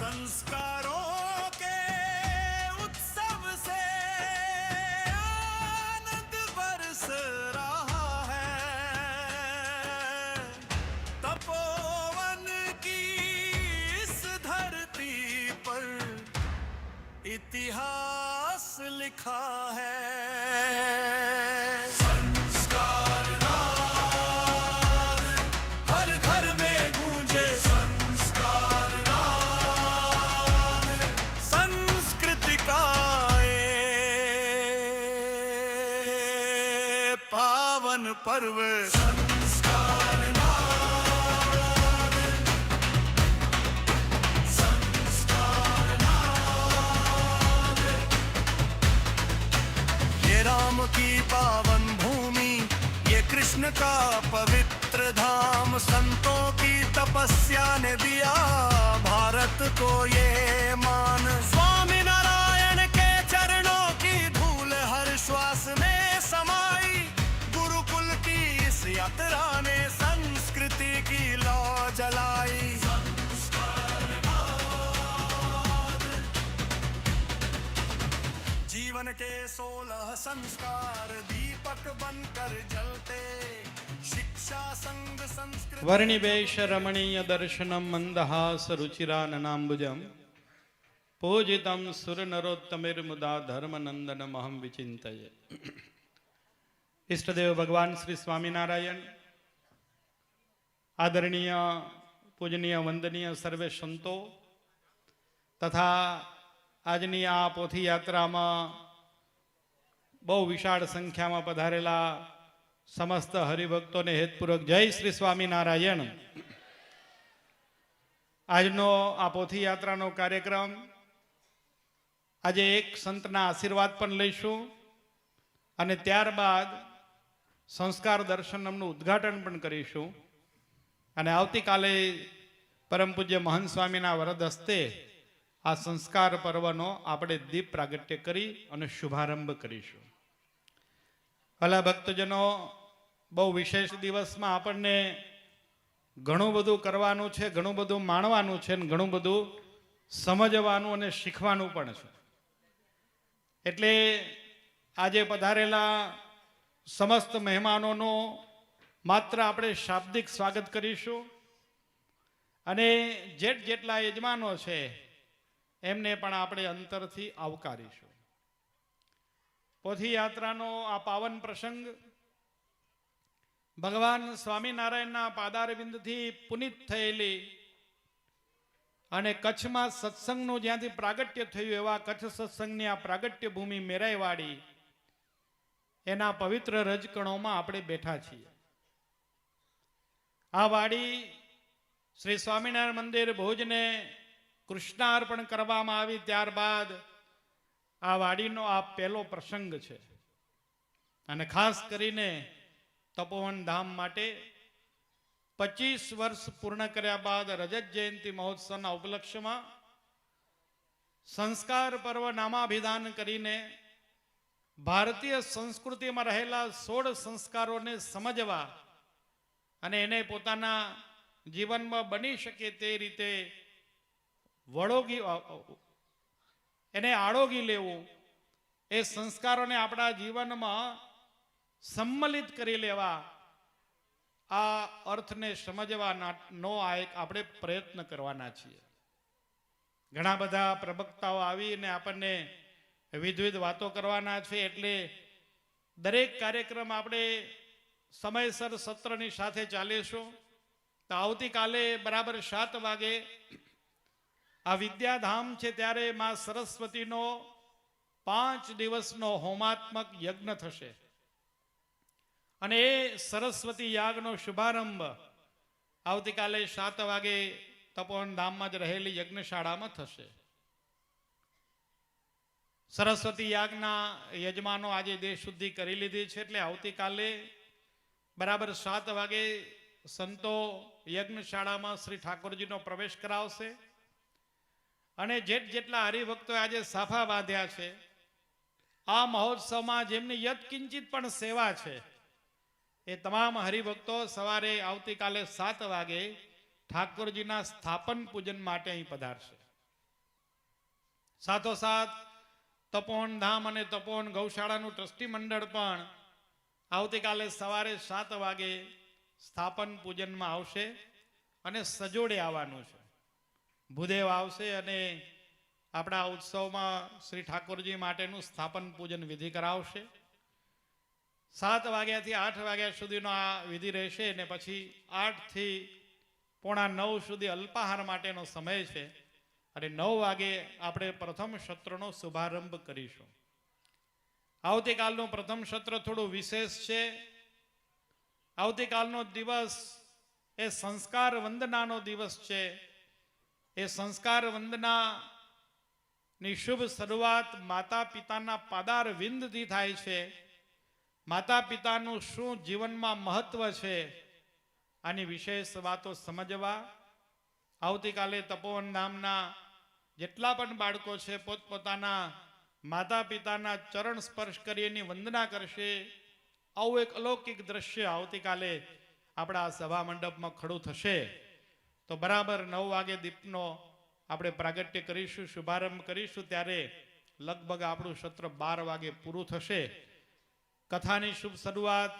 संस्कारों के उत्सव से आनंद बरस रहा है तपोवन की इस धरती पर इतिहास लिखा की पावन भूमि, ये कृष्ण का पवित्र धाम। संतों की तपस्या ने दिया भारत को ये मान। स्वामी नारायण के चरणों की धूल हर श्वास में समाई। गुरुकुल की इस यात्रा ने संस्कृति की लौ जलाई। जीवन के सोलह વર્ણિવેશ રમણીય દર્શનમ મંદહાસ રુચિરાનનાંબુજમ પૂજિતમ સુરનરોત્તમિર્મુદા ધર્મનંદનમહં વિચિંતયે ઇષ્ટદેવ ભગવાન શ્રી સ્વામિનારાયણ આદરણીય પૂજનીય વંદનીય સર્વે સંતો તથા આજની આ પોથી યાત્રામાં બહુ વિશાળ સંખ્યામાં પધારેલા સમસ્ત હરિભક્તોને હેતપૂર્વક જય શ્રી સ્વામિનારાયણ. આજનો આ પોથી યાત્રાનો કાર્યક્રમ આજે એક સંતના આશીર્વાદ પણ લઈશું અને ત્યારબાદ સંસ્કાર દર્શનમનું ઉદ્ઘાટન પણ કરીશું. અને આવતીકાલે પરમ પૂજ્ય મહંત સ્વામીના વરદ હસ્તે આ સંસ્કાર પર્વનો આપણે દીપ પ્રાગટ્ય કરી અને શુભારંભ કરીશું. ભલા ભક્તજનો, બહુ વિશેષ દિવસમાં આપણને ઘણું બધું કરવાનું છે, ઘણું બધું માણવાનું છે અને ઘણું બધું સમજવાનું અને શીખવાનું પણ છે. એટલે આજે પધારેલા સમસ્ત મહેમાનોનો માત્ર આપણે શાબ્દિક સ્વાગત કરીશું. અને જેટ જેટલા યજમાનો છે, એમને પણ આપણે અંતરથી આવકારીશું. પોથી યાત્રાનો આ પાવન પ્રસંગ ભગવાન સ્વામિનારાયણના પાદારવિંદથી પુનિત થયેલી અને કચ્છમાં સત્સંગનું જ્યાંથી પ્રાગટ્ય થયું એવા કચ્છ સત્સંગની આ પ્રાગટ્ય ભૂમિ મેરાઈવાડી, એના પવિત્ર રજકણોમાં આપણે બેઠા છીએ. આ વાડી શ્રી સ્વામિનારાયણ મંદિર ભુજને કૃષ્ણાર્પણ કરવામાં આવી ત્યારબાદ આ વાડીનો આ પહેલો પ્રસંગ છે. અને ખાસ કરીને તપોવન ધામ માટે પચીસ વર્ષ પૂર્ણ કર્યા બાદ રજત જયંતિ મહોત્સવના ઉપલક્ષ્યમાં સંસ્કાર પર્વ નામાભિધાન કરીને ભારતીય સંસ્કૃતિમાં રહેલા સોળ સંસ્કારોને સમજવા અને એને પોતાના જીવનમાં બની શકે તે રીતે વળોગી એને આળોગી લેવું. એ સંસ્કારોને આપણા જીવનમાં સંમલિત કરી લેવા. આ અર્થને સમજવાના નો આ એક આપણે પ્રયત્ન કરવાના છીએ. ઘણા બધા પ્રવક્તાઓ આવીને આપણને વિધવિધ વાતો કરવાના છે એટલે દરેક કાર્યક્રમ આપણે સમયસર સત્રની સાથે ચાલીશું. તો આવતીકાલે બરાબર સાત વાગે આ વિદ્યાધામ છે ત્યારે માં સરસ્વતીનો પાંચ દિવસનો હોમાત્મક યજ્ઞ થશે. અને એ સરસ્વતી યાગનો શુભારંભ આવતીકાલે સાત વાગે તપોવન ધામમાં જ રહેલી યજ્ઞશાળામાં થશે. સરસ્વતી યાગના યજમાનો આજે દેશ શુદ્ધિ કરી લીધી છે એટલે આવતીકાલે બરાબર સાત વાગે સંતો યજ્ઞશાળામાં શ્રી ઠાકોરજીનો પ્રવેશ કરાવશે. અને જેટ જેટલા હરિભક્તોએ આજે સાફા બાંધ્યા છે, આ મહોત્સવમાં જેમની યત્કિંચિત પણ સેવા છે, એ તમામ હરિભક્તો સવારે આવતીકાલે સાત વાગે ઠાકોરજીના સ્થાપન પૂજન માટે અહીં પધારશે. સાથોસાથ તપોવન ધામ અને તપોવન ગૌશાળાનું ટ્રસ્ટી મંડળ પણ આવતીકાલે સવારે સાત વાગે સ્થાપન પૂજનમાં આવશે અને સજોડે આવવાનું છે. ભૂદેવ આવશે અને આપણા ઉત્સવમાં શ્રી ઠાકોરજી માટેનું સ્થાપન પૂજન વિધિ કરાવશે. સાત વાગ્યાથી આઠ વાગ્યા સુધીનો આ વિધિ રહેશે અને પછી આઠથી પોણા નવ સુધી અલ્પાહાર માટેનો સમય છે. અને નવ વાગે આપણે પ્રથમ સત્રનો શુભારંભ કરીશું. આવતીકાલનું પ્રથમ સત્ર થોડું વિશેષ છે. આવતીકાલનો દિવસ એ સંસ્કાર વંદનાનો દિવસ છે. એ સંસ્કાર વંદના ની શુભ શરૂઆત માતા પિતાના પાદાર વિંદથી થાય છે. માતા પિતાનું શું જીવનમાં મહત્વ છે આની વિશેષ વાતો સમજવા. આવતીકાલે તપોવન નામના જેટલા પણ બાળકો છે પોતપોતાના માતા પિતાના ચરણ સ્પર્શ કરી એની વંદના કરશે. આવું એક અલૌકિક દ્રશ્ય આવતીકાલે આપણા સભા મંડપમાં ખડું થશે. તો બરાબર નવ વાગે દીપનો આપણે પ્રાગટ્ય કરીશું, શુભારંભ કરીશું, ત્યારે લગભગ આપણું સત્ર બાર વાગે પૂરું થશે. કથાની શુભ શરૂઆત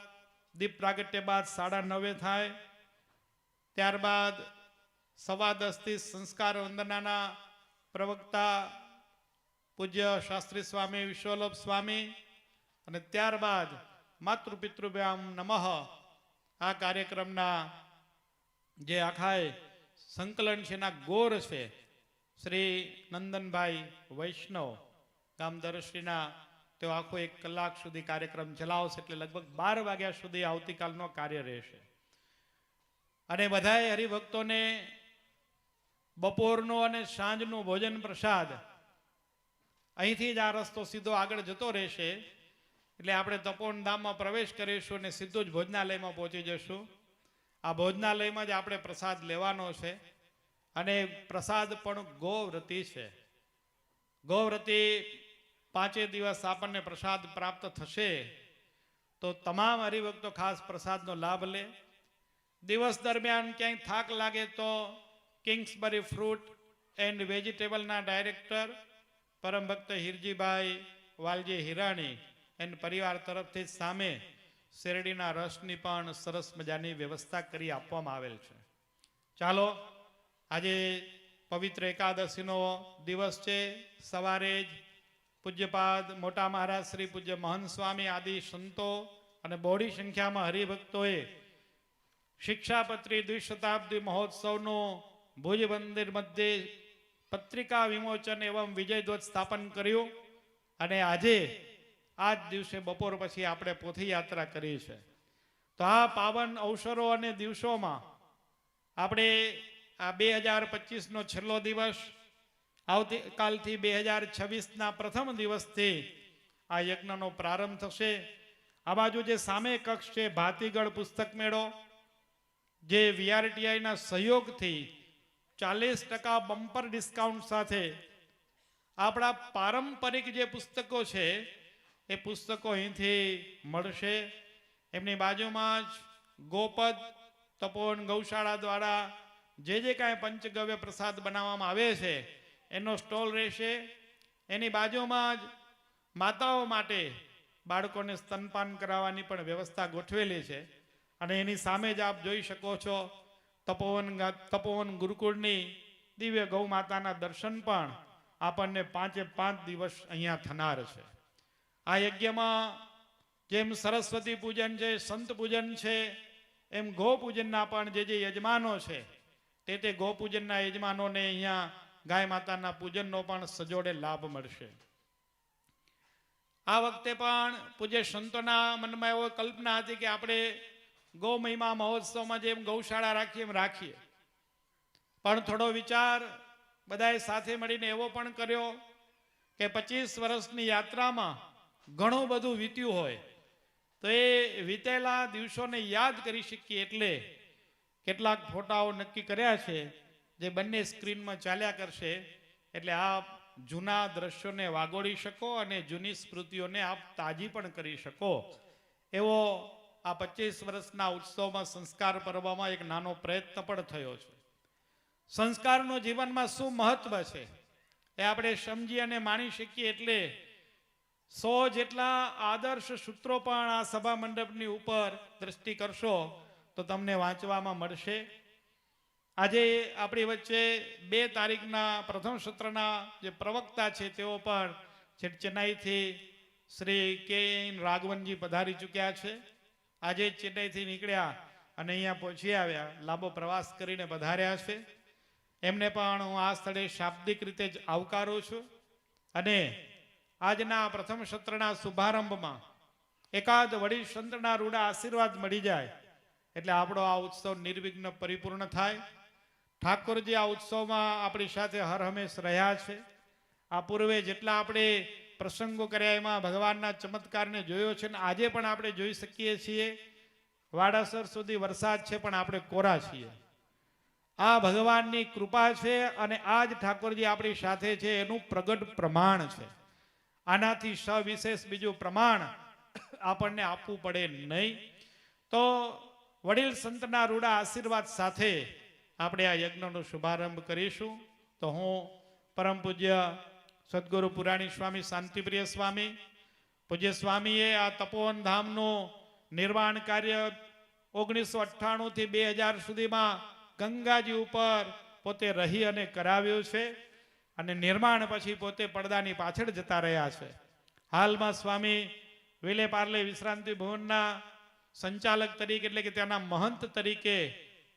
દીપ પ્રાગટ્ય બાદ સાડા નવે થાય. ત્યારબાદ સવા દસથી સંસ્કાર વંદનાના પ્રવક્તા પૂજ્ય શાસ્ત્રી સ્વામી વિશ્વલભ સ્વામી અને ત્યારબાદ માતૃપિતૃભ્યામ નમઃ. આ કાર્યક્રમના જે આખાય સંકલન છે એના ગોર છે. શ્રી નંદનભાઈ વૈષ્ણવ ગામદર્શીના તેઓ આખો એક કલાક સુધી કાર્યક્રમ ચલાવશે એટલે લગભગ બાર વાગ્યા સુધી આવતીકાલનો કાર્ય રહેશે. અને બધાએ હરિભક્તોને બપોરનો અને સાંજનો ભોજન પ્રસાદ અહીંથી જ આ રસ્તો સીધો આગળ જતો રહેશે. એટલે આપણે તપોન ધામમાં પ્રવેશ કરીશું અને સીધું જ ભોજનાલયમાં પહોંચી જશું આ ભોજનાલયમાં જ આપણે પ્રસાદ લેવાનો છે અને પ્રસાદ પણ ગોવ્રતી છે. ગોવ્રતી પાંચે દિવસ આપણને પ્રસાદ પ્રાપ્ત થશે તો તમામ હરિભક્તો ખાસ પ્રસાદનો લાભ લે. દિવસ દરમિયાન ક્યાંય થાક લાગે તો કિંગ્સબરી ફ્રૂટ એન્ડ વેજીટેબલના ડાયરેક્ટર પરમ ભક્ત હિરજીભાઈ વાલજી હિરાણી એન્ડ પરિવાર તરફથી સામે શેરડીના રસની પણ સરસ મજાની વ્યવસ્થા કરી આપવામાં આવેલ છે. ચાલો, આજે પવિત્ર એકાદશીનો દિવસ છે. સવારે જ પૂજ્યપાદ મોટા મહારાજ શ્રી પૂજ્ય મહંત સ્વામી આદિ સંતો અને બહોળી સંખ્યામાં હરિભક્તોએ શિક્ષાપત્રી દ્વિશતાબ્દી મહોત્સવનું ભુજ મંદિર મધ્યે પત્રિકા વિમોચન એવં વિજય ધ્વજ સ્થાપન કર્યું. અને આજે આ જ દિવસે બપોર પછી આપણે પોથીયાત્રા કરી છે. તો આ પાવન અવસરો અને દિવસોમાં આપણે આ બે હજાર પચીસનો છેલ્લો દિવસ આવતીકાલથી બે હજાર છવ્વીસના પ્રથમ દિવસથી આ યજ્ઞનો પ્રારંભ થશે. આ બાજુ જે સામે કક્ષ છે ભાતીગઢ પુસ્તક મેળો, જે વીઆરટીઆઈના સહયોગથી ચાલીસ ટકા બમ્પર ડિસ્કાઉન્ટ સાથે આપણા પારંપરિક જે પુસ્તકો છે એ પુસ્તકો અહીંથી મળશે. એમની બાજુમાં જ ગોપદ તપોવન ગૌશાળા દ્વારા જે જે કાંઈ પંચગવ્ય પ્રસાદ બનાવવામાં આવે છે, એનો સ્ટોલ રહેશે. એની બાજુમાં જ માતાઓ માટે બાળકોને સ્તનપાન કરાવવાની પણ વ્યવસ્થા ગોઠવેલી છે. અને એની સામે જ આપ જોઈ શકો છો તપોવન તપોવન ગુરુકુળની દિવ્ય ગૌ માતાના દર્શન પણ આપણને પાંચે પાંચ દિવસ અહીંયા થનાર છે. આ યજ્ઞમાં જેમ સરસ્વતી પૂજન છે, સંત પૂજન છે, એમ ગો પૂજનના પણ જે જે યજમાનો છે, તે તે ગોપૂજનના યજમાનોને અહીંયા ગાય માતાના પૂજનનો પણ સજોડે લાભ મળશે. આ વખતે પણ પૂજ્ય સંતોના મનમાં એવો કલ્પના હતી કે આપણે ગૌ મહિમા મહોત્સવમાં જેમ ગૌશાળા રાખીએ એમ રાખીએ. પણ થોડો વિચાર બધાએ સાથે મળીને એવો પણ કર્યો કે પચીસ વર્ષની યાત્રામાં ઘણું બધું વીત્યું હોય, તો એ વીતેલા દિવસોને યાદ કરી શકીએ એટલે કેટલાક ફોટાઓ નક્કી કર્યા છે, જે બંને સ્ક્રીનમાં ચાલ્યા કરશે. એટલે આપ જૂના દ્રશ્યોને વાગોળી શકો અને જૂની સ્મૃતિઓને આપ તાજી પણ કરી શકો. એવો આ પચીસ વર્ષના ઉત્સવમાં સંસ્કાર પર્વમાં એક નાનો પ્રયત્ન પણ થયો છે. સંસ્કારનું જીવનમાં શું મહત્વ છે, એ આપણે સમજી અને માણી શકીએ એટલે સો જેટલા આદર્શ સૂત્રો પણ આ સભા મંડપની ઉપર દ્રષ્ટિ કરશો, તો તમને વાંચવામાં મળશે. આજે આપણી વચ્ચે બે તારીખના પ્રથમ સત્રના જે પ્રવક્તા છે તેઓ પણ છેક ચેન્નાઈથી શ્રી કે રાઘવનજી પધારી ચૂક્યા છે. આજે ચેન્નાઈથી નીકળ્યા અને અહીંયા પહોંચી આવ્યા, લાંબો પ્રવાસ કરીને પધાર્યા છે. એમને પણ હું આ સ્થળે શાબ્દિક રીતે જ આવકારું છું. અને આજના પ્રથમ સત્રના શુભારંભમાં એકાદ વડી સંતના રૂડા આશીર્વાદ મળી જાય એટલે આપણો આ ઉત્સવ નિર્વિઘ્ન પરિપૂર્ણ થાય. ઠાકોરજી આ ઉત્સવમાં આપણી સાથે હર હંમેશ રહ્યા છે. આ પૂર્વે જેટલા આપણે પ્રસંગો કર્યા એમાં ભગવાનના ચમત્કારને જોયો છે ને આજે પણ આપણે જોઈ શકીએ છીએ. વાડાસર સુધી વરસાદ છે પણ આપણે કોરા છીએ. આ ભગવાનની કૃપા છે અને આ જ ઠાકોરજી આપણી સાથે છે એનું પ્રગટ પ્રમાણ છે. આનાથી સવિશેષ બીજું પ્રમાણ આપણને આપવું પડે નહીં. તો વડીલ સંતના રૂડા આશીર્વાદ સાથે આપણે આ યજ્ઞનો શુભારંભ કરીશું. તો હું પરમ પૂજ્ય સદગુરુ પુરાણી સ્વામી, શાંતિપ્રિય સ્વામી, પૂજ્ય સ્વામીએ આ તપોવન ધામનું નિર્માણ કાર્ય ઓગણીસો અઠ્ઠાણું થી બે હજાર સુધીમાં ગંગાજી ઉપર પોતે રહી અને કરાવ્યું છે. અને નિર્માણ પછી પોતે પડદાની પાછળ જતા રહ્યા છે. હાલમાં સ્વામી વિલે પાર્લે વિશ્રાંતિ ભવનના સંચાલક તરીકે એટલે કે ત્યાંના મહંત તરીકે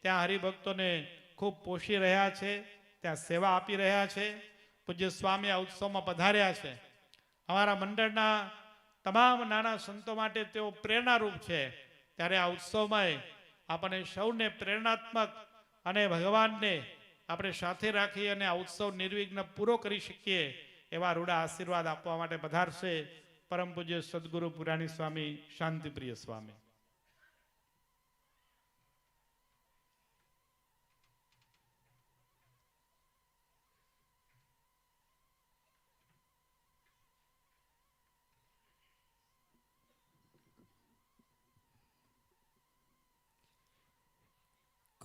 ત્યાં હરિભક્તોને ખૂબ પોષી રહ્યા છે, ત્યાં સેવા આપી રહ્યા છે, પૂજ્ય સ્વામી આ ઉત્સવમાં પધાર્યા છે. અમારા મંડળના તમામ નાના સંતો માટે તેઓ પ્રેરણારૂપ છે. ત્યારે આ ઉત્સવમાં આપણને સૌને પ્રેરણાત્મક અને ભગવાનને આપણે સાથે રાખી અને આ ઉત્સવ નિર્વિઘ્ન પૂરો કરી શકીએ એવા રૂડા આશીર્વાદ આપવા માટે પધારશે પરમ પૂજ્ય સદગુરુ પુરાણી સ્વામી, શાંતિપ્રિય સ્વામી.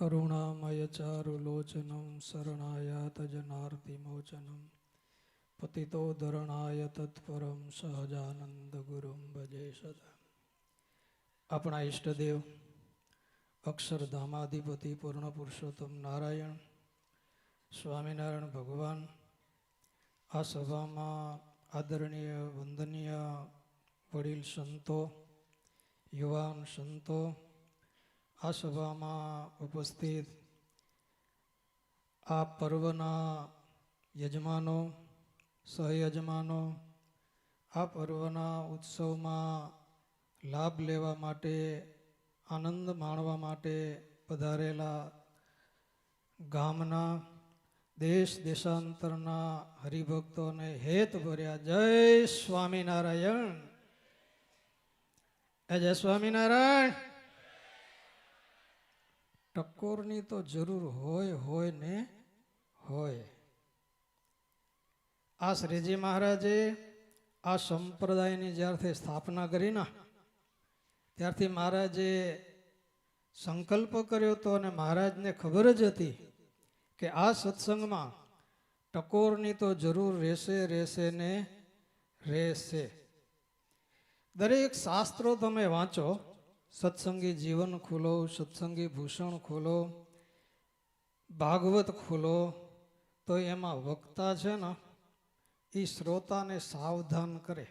કરુણામયચારુલોચനം શરણાયાતજનાર્તિમોચનમ પતિતો પતિતોધરણાય તત્પરમ સહજાનંદ ગુરુમ ભજે સદા આપણા ઈષ્ટદેવ અક્ષરધામાધિપતિ પૂર્ણ પુરુષોત્તમ નારાયણ સ્વામિનારાયણ ભગવાન આ સભામાં આદરણીય વંદનીય વડીલ સંતો યુવાન સંતો આ સભામાં ઉપસ્થિત આ પર્વના યજમાનો, સહયજમાનો, આ પર્વના ઉત્સવમાં લાભ લેવા માટે, આનંદ માણવા માટે પધારેલા ગામના દેશ દેશાંતરના હરિભક્તોને હેત ભર્યા. જય સ્વામિનારાયણ. જય સ્વામિનારાયણ. ટકોરની તો જરૂર હોય હોય ને હોય. આ શ્રીજી મહારાજે આ સંપ્રદાયની જ્યારથી સ્થાપના કરી ના, ત્યારથી મહારાજે સંકલ્પ કર્યો હતો અને મહારાજને ખબર જ હતી કે આ સત્સંગમાં ટકોરની તો જરૂર રહેશે રહેશે ને રહેશે. દરેક શાસ્ત્રો તમે વાંચો સત્સંગી જીવન ખોલો, સત્સંગી ભૂષણ ખોલો, ભાગવત ખોલો, તો એમાં વક્તા છે ને એ શ્રોતાને સાવધાન કરે.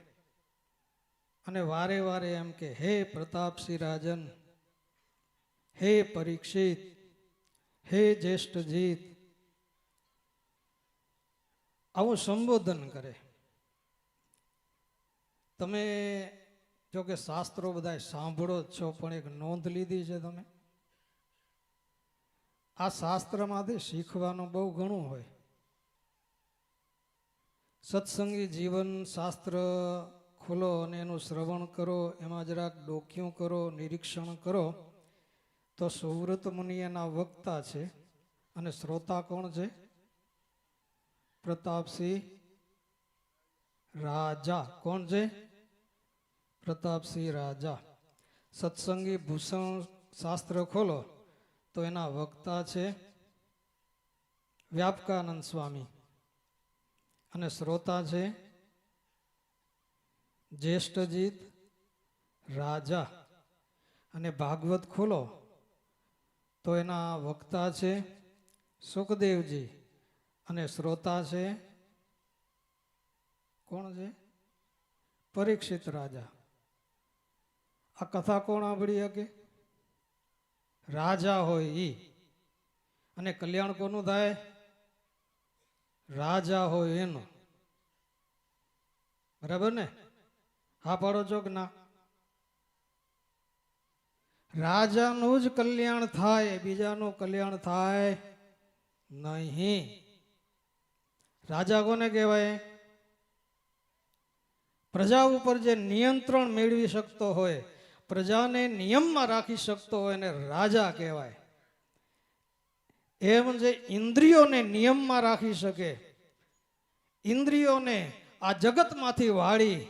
અને વારે વારે એમ કે, હે પ્રતાપસિંહ રાજન, હે પરીક્ષિત, હે જ્યેષ્ઠજીત, આવું સંબોધન કરે. તમે જો કે શાસ્ત્રો બધા સાંભળો જ છો, પણ એક નોંધ લીધી છે તમે. આ શાસ્ત્રમાંથી શીખવાનું બહુ ઘણું હોય. સત્સંગી જીવન શાસ્ત્ર ખોલો અને એનું શ્રવણ કરો, એમાં જરાક ડોક્યું કરો, નિરીક્ષણ કરો. તો સુવ્રત મુનિ એના વક્તા છે અને શ્રોતા કોણ છે? પ્રતાપસિંહ રાજા. કોણ છે? પ્રતાપસિંહ રાજા સત્સંગી ભૂષણ શાસ્ત્ર ખોલો, તો એના વક્તા છે વ્યાપકાનંદ સ્વામી. અને શ્રોતા છે જ્યેષ્ઠજીત રાજા. અને ભાગવત ખોલો, તો એના વક્તા છે સુખદેવજી. અને શ્રોતા છે કોણ છે? પરીક્ષિત રાજા. આ કથા કોણ સાંભળી શકે? રાજા હોય એ અને કલ્યાણ કોનું થાય? રાજા હોય એનું. બરાબર ને? હા, પાડો છો કે ના. રાજાનું જ કલ્યાણ થાય, બીજાનું કલ્યાણ થાય નહીં. રાજા કોને કહેવાય? પ્રજા ઉપર જે નિયંત્રણ મેળવી શકતો હોય પ્રજાને નિયમમાં રાખી શકતો હોય એને રાજા કહેવાય. એમ જે ઇન્દ્રિયોને નિયમમાં રાખી શકે, ઇન્દ્રિયોને આ જગતમાંથી વાળી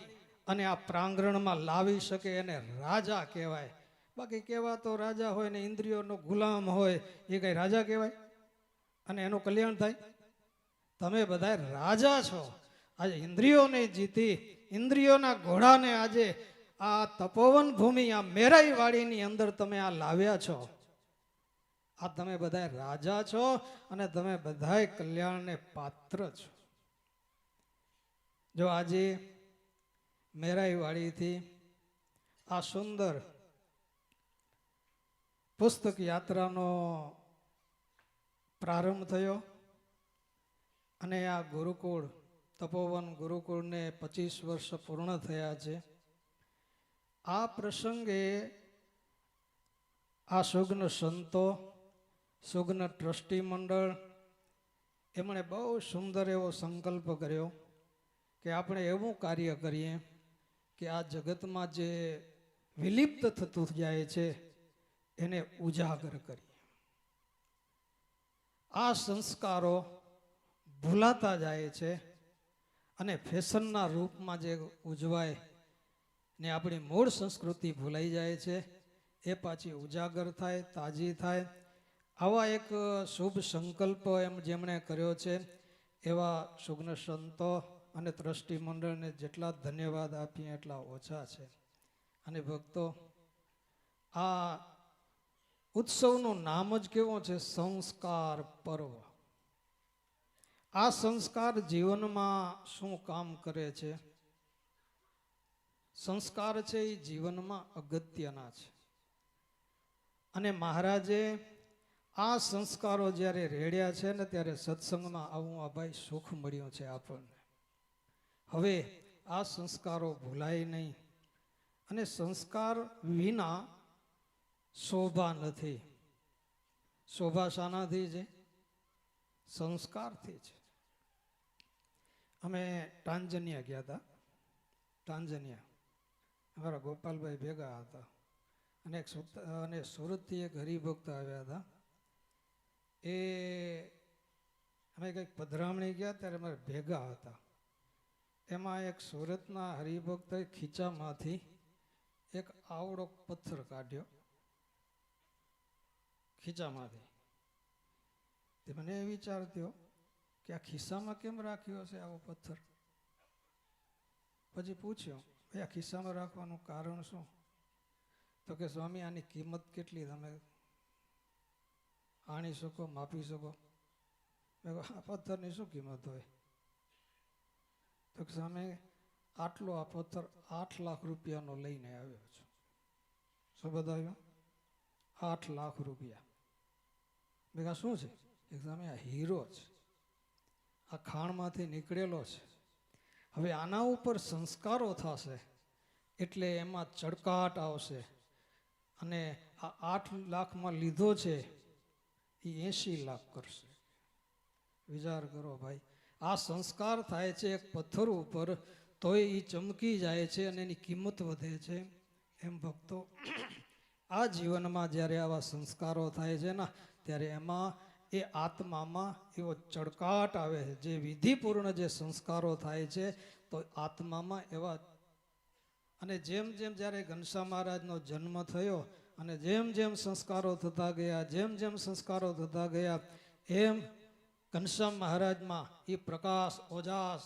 અને આ પ્રાંગણમાં લાવી શકે એને રાજા કહેવાય. બાકી કેવા તો રાજા હોય ને ઇન્દ્રિયોનો ગુલામ હોય, એ કઈ રાજા કહેવાય? અને એનું કલ્યાણ થાય? તમે બધા રાજા છો. આજે ઇન્દ્રિયોને જીતી, ઇન્દ્રિયોના ઘોડાને આજે આ તપોવન ભૂમિ, આ મેરાઈ વાડીની અંદર તમે આ લાવ્યા છો. આ તમે બધા રાજા છો અને તમે બધાય કલ્યાણને પાત્ર છો. જો આજે મેરાઈ વાડીથી આ સુંદર પુસ્તક યાત્રાનો પ્રારંભ થયો અને આ ગુરુકુળ, તપોવન ગુરુકુળને પચીસ વર્ષ પૂર્ણ થયા છે. આ પ્રસંગે આ સુગ્ન સંતો સુગ્ન ટ્રસ્ટી મંડળ, એમણે બહુ સુંદર એવો સંકલ્પ કર્યો કે આપણે એવું કાર્ય કરીએ કે આ જગતમાં જે વિલિપ્ત થતું જાય છે, એને ઉજાગર કરીએ. આ સંસ્કારો ભૂલાતા જાય છે અને ફેશનના રૂપમાં જે ઉજવાય ને આપણી મૂળ સંસ્કૃતિ ભૂલાઈ જાય છે, એ પાછી ઉજાગર થાય, તાજી થાય. આવા એક શુભ સંકલ્પ એમ જેમણે કર્યો છે, એવા સુગ્ન સંતો અને ટ્રસ્ટી મંડળને જેટલા ધન્યવાદ આપીએ એટલા ઓછા છે. અને ભક્તો, આ ઉત્સવનું નામ જ કેવો છે? સંસ્કાર પર્વ. આ સંસ્કાર જીવનમાં શું કામ કરે છે? સંસ્કાર છે એ જીવનમાં અગત્યના છે. અને મહારાજે આ સંસ્કારો જ્યારે રેડ્યા છે ને ત્યારે સત્સંગમાં આવું આ ભાઈ સુખ મળ્યું છે આપણને. હવે આ સંસ્કારો ભૂલાય નહીં અને સંસ્કાર વિના શોભા નથી. શોભા શાનાથી છે? સંસ્કારથી છે. અમે ટાંજનિયા ગયા હતા. ટાંજનિયા. અમારા ગોપાલભાઈ ભેગા હતા. અને એક સુત- અને સુરતથી એક હરિભક્ત આવ્યા હતા. એ, અમે કંઈક પધરામણી ગયા ત્યારે અમારે ભેગા હતા. એમાં એક સુરતના હરિભક્તએ ખીચામાંથી એક આવડો પથ્થર કાઢ્યો. ખીચામાંથી. તે મને એ વિચાર થયો કે આ ખિસ્સામાં કેમ રાખ્યો છે આવો પથ્થર? પછી પૂછ્યો આ ખિસ્સામાં રાખવાનું કારણ શું? તો કે સ્વામી, આની કિંમત કેટલી? તમે આણી શકો, માપી શકો. મેં આ પથ્થરની શું કિંમત હોય? તો કે સ્વામી, આટલો આ પથ્થર આઠ લાખ રૂપિયાનો લઈને આવ્યો છું. શું બતાવ્યો? આઠ લાખ રૂપિયા. મેં શું છે? એક સામે આ હીરો છે. આ ખાણમાંથી નીકળેલો છે. હવે આના ઉપર સંસ્કારો થશે, એટલે એમાં ચડકાટ આવશે. અને આ આઠ લાખમાં લીધો છે, એ એંશી લાખ કરશે. વિચાર કરો ભાઈ, આ સંસ્કાર થાય છે એક પથ્થર ઉપર, તોય એ ચમકી જાય છે અને એની કિંમત વધે છે. એમ ભક્તો, આ જીવનમાં જ્યારે આવા સંસ્કારો થાય છે ને, ત્યારે એમાં એ આત્મામાં એવો ચડકાટ આવે છે. જે વિધિપૂર્ણ જે સંસ્કારો થાય છે, તો આત્મામાં એવા અને જેમ જેમ જ્યારે ઘનશ્યામ મહારાજનો જન્મ થયો અને જેમ જેમ સંસ્કારો થતા ગયા, જેમ જેમ સંસ્કારો થતા ગયા, એમ ઘનશ્યામ મહારાજમાં એ પ્રકાશ, ઓજાસ,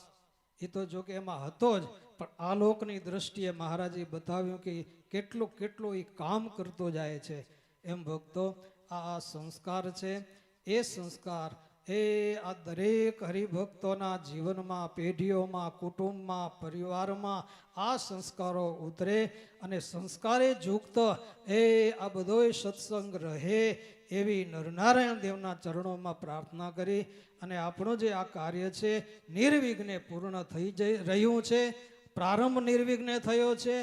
એ તો જો કે એમાં હતો જ, પણ આલોકની દ્રષ્ટિએ મહારાજે બતાવ્યું કે કેટલું કેટલું એ કામ કરતો જાય છે. એમ ભક્તો, આ આ સંસ્કાર છે એ સંસ્કાર, એ આ દરેક હરિભક્તોના જીવનમાં, પેઢીઓમાં, કુટુંબમાં, પરિવારમાં આ સંસ્કારો ઉતરે અને સંસ્કારે ઝૂકત એ આ બધોય સત્સંગ રહે એવી નરનારાયણ દેવના ચરણોમાં પ્રાર્થના કરી અને આપણું જે આ કાર્ય છે નિર્વિઘ્ને પૂર્ણ થઈ જઈ રહ્યું છે, પ્રારંભ નિર્વિઘ્ને થયો છે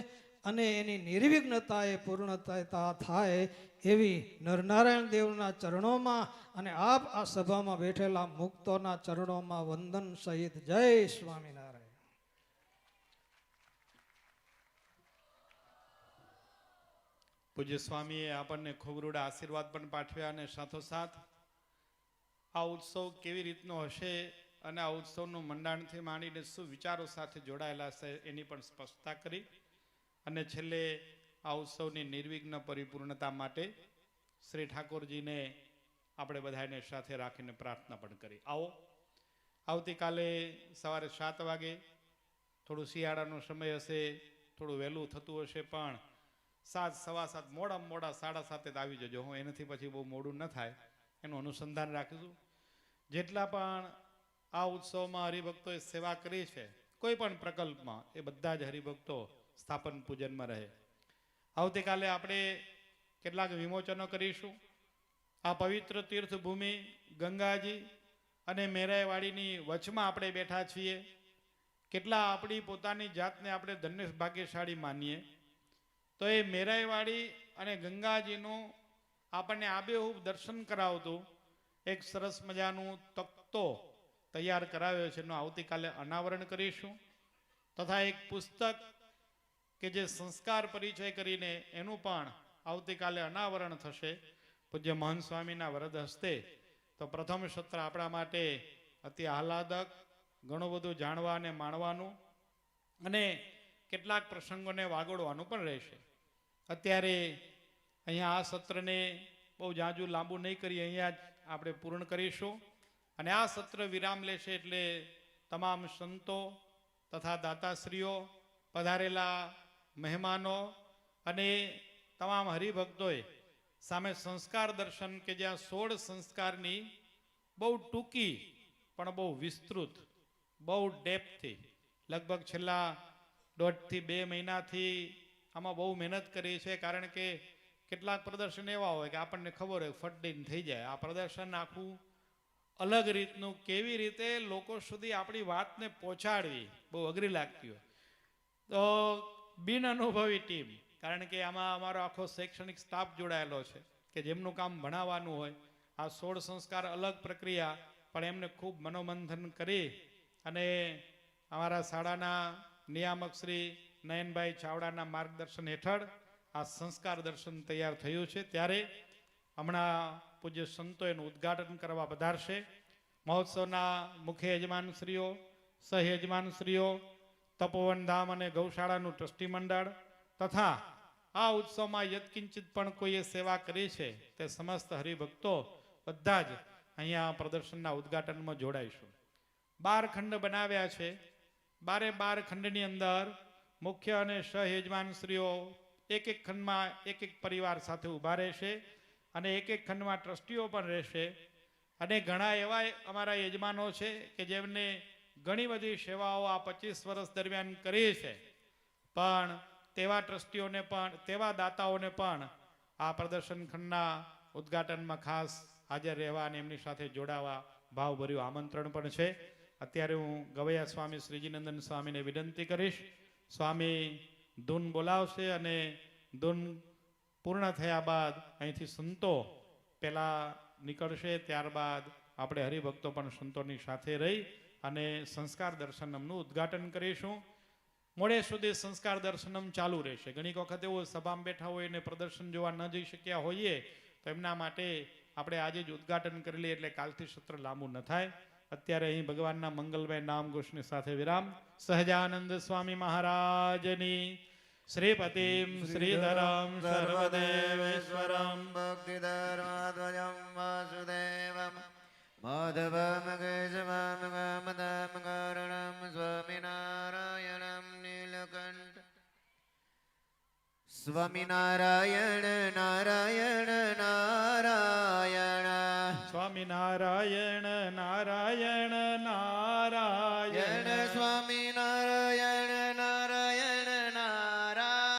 અને એની નિર્વિઘ્નતા એ પૂર્ણતા થાય એવી નરનારાયણ દેવના ચરણોમાં અને આપ આ સભામાં બેઠેલા મુક્તોના ચરણોમાં વંદન સહિત જય સ્વામિનારાયણ. પૂજ્ય સ્વામીએ આપણને ખૂબ રૂડા આશીર્વાદ પણ પાઠવ્યા અને સાથોસાથ આ ઉત્સવ કેવી રીતનો હશે અને આ ઉત્સવનું મંડાણથી માંડીને શું વિચારો સાથે જોડાયેલા છે એની પણ સ્પષ્ટતા કરી. અને છેલ્લે આ ઉત્સવની નિર્વિઘ્ન પરિપૂર્ણતા માટે શ્રી ઠાકોરજીને આપણે બધાને સાથે રાખીને પ્રાર્થના પણ કરી. આવો. આવતીકાલે સવારે સાત વાગે થોડું શિયાળાનો સમય હશે, થોડું વહેલું થતું હશે, પણ સાત સવા સાત મોડા મોડા સાડા સાતે આવી જજો. હું એનાથી પછી બહુ મોડું ન થાય, એનું અનુસંધાન રાખીશું. જેટલા પણ આ ઉત્સવમાં હરિભક્તોએ સેવા કરી છે, કોઈ પણ પ્રકલ્પમાં, એ બધા જ હરિભક્તો સ્થાપન પૂજનમાં રહે. આવતીકાલે આપણે કેટલાક વિમોચનો કરીશું. આ પવિત્ર તીર્થભૂમિ ગંગાજી અને મેરાયવાડીની વચમાં આપણે બેઠા છીએ. કેટલા આપણી પોતાની જાતને આપણે ધન્ય ભાગ્યશાળી માનીએ. તો એ મેરાયવાડી અને ગંગાજીનું આપણને આબેહૂબ દર્શન કરાવતું એક સરસ મજાનું તખ્તો તૈયાર કરાવ્યો છે. એનું આવતીકાલે અનાવરણ કરીશું. તથા એક પુસ્તક કે જે સંસ્કાર પરિચય કરીને એનું પણ આવતીકાલે અનાવરણ થશે. પૂજ્ય મહંત સ્વામીના વરદ હસ્તે તો પ્રથમ સત્ર આપણા માટે અતિ આહલાદક, ઘણું બધું જાણવા અને માણવાનું અને કેટલાક પ્રસંગોને વાગોડવાનું પણ રહેશે. અત્યારે અહીંયા આ સત્રને બહુ જાજુ લાંબુ નહીં કરીએ, અહીંયા જ આપણે પૂર્ણ કરીશું. અને આ સત્ર વિરામ લેશે એટલે તમામ સંતો તથા દાતાશ્રીઓ પધારેલા મહેમાનો અને તમામ હરિભક્તોએ સામે સંસ્કાર દર્શન કે જ્યાં સોળ સંસ્કારની બહુ ટૂંકી પણ બહુ વિસ્તૃત, બહુ ડેપથી લગભગ છેલ્લા દોઢથી બે મહિનાથી આમાં બહુ મહેનત કરી છે, કારણ કે કેટલાક પ્રદર્શન એવા હોય કે આપણને ખબર હોય, ફટડીન થઈ જાય. આ પ્રદર્શન આખું અલગ રીતનું, કેવી રીતે લોકો સુધી આપણી વાતને પહોંચાડવી, બહુ અઘરી લાગતી હોય. તો બિન અનુભવી ટીમ, કારણ કે આમાં અમારો આખો શૈક્ષણિક સ્ટાફ જોડાયેલો છે, કે જેમનું કામ ભણાવવાનું હોય, આ સોળ સંસ્કાર અલગ પ્રક્રિયા, પણ એમને ખૂબ મનોમંથન કરી અને અમારા શાળાના નિયામક શ્રી નયનભાઈ ચાવડાના માર્ગદર્શન હેઠળ આ સંસ્કાર દર્શન તૈયાર થયું છે. ત્યારે હમણાં પૂજ્ય સંતો એનું ઉદ્ઘાટન કરવા પધારશે. મહોત્સવના મુખ્ય યજમાનશ્રીઓ સહયજમાનશ્રીઓ તપોવન ધામ અને ગૌશાળાનું ટ્રસ્ટી મંડળ તથા આ ઉત્સવમાં યત્કિંચિત પણ કોઈએ સેવા કરી છે તે સમસ્ત હરિભક્તો બધા જ અહીંયા પ્રદર્શનના ઉદ્ઘાટનમાં જોડાઈશું. બાર ખંડ બનાવ્યા છે. બારે બાર ખંડની અંદર મુખ્ય અને સહયજમાનશ્રીઓ એક એક ખંડમાં એક એક પરિવાર સાથે ઊભા રહેશે અને એક એક ખંડમાં ટ્રસ્ટીઓ પણ રહેશે. અને ઘણા એવા અમારા યજમાનો છે કે જેમને ઘણી બધી સેવાઓ આ પચીસ વર્ષ દરમિયાન કરી છે. પણ તેવા ટ્રસ્ટીઓને પણ, તેવા દાતાઓને પણ આ પ્રદર્શન ખંડના ઉદ્ઘાટનમાં ખાસ હાજર રહેવા અને એમની સાથે જોડાવા ભાવભર્યું આમંત્રણ પણ છે. અત્યારે હું ગવૈયા સ્વામી શ્રીજીનંદન સ્વામીને વિનંતી કરીશ. સ્વામી, ધૂન બોલાવશે અને ધૂન પૂર્ણ થયા બાદ અહીંથી સંતો પહેલાં નીકળશે, ત્યારબાદ આપણે હરિભક્તો પણ સંતોની સાથે રહી અને સંસ્કાર દર્શનમનું ઉદ્ઘાટન કરીશું. મોડે સુધી સંસ્કાર દર્શનમ ચાલુ રહેશે. ઘણીક વખત એવો સભામાં બેઠા હોય અને પ્રદર્શન જોવા ન જઈ શક્યા હોઈએ તો એમના માટે આપણે આજે જ ઉદ્ઘાટન કરી લઈએ એટલે કાલથી સત્ર લાંબુ ન થાય. અત્યારે અહીં ભગવાનના મંગલમય નામ ઘોષની સાથે વિરામ. સહજાનંદ સ્વામી મહારાજની શ્રીપતિમ શ્રીધરમ સર્વદેવેશ્વરમ. ભક્તિધર્મ વાસુદેવમ. ગમદમ કારણમ સ્વામિનારાયણમ નીલકંઠ સ્વામિનારાયણ નારાયણ નારાયણ સ્વામિનારાયણ નારાયણ નારાયણ યણ સ્વામી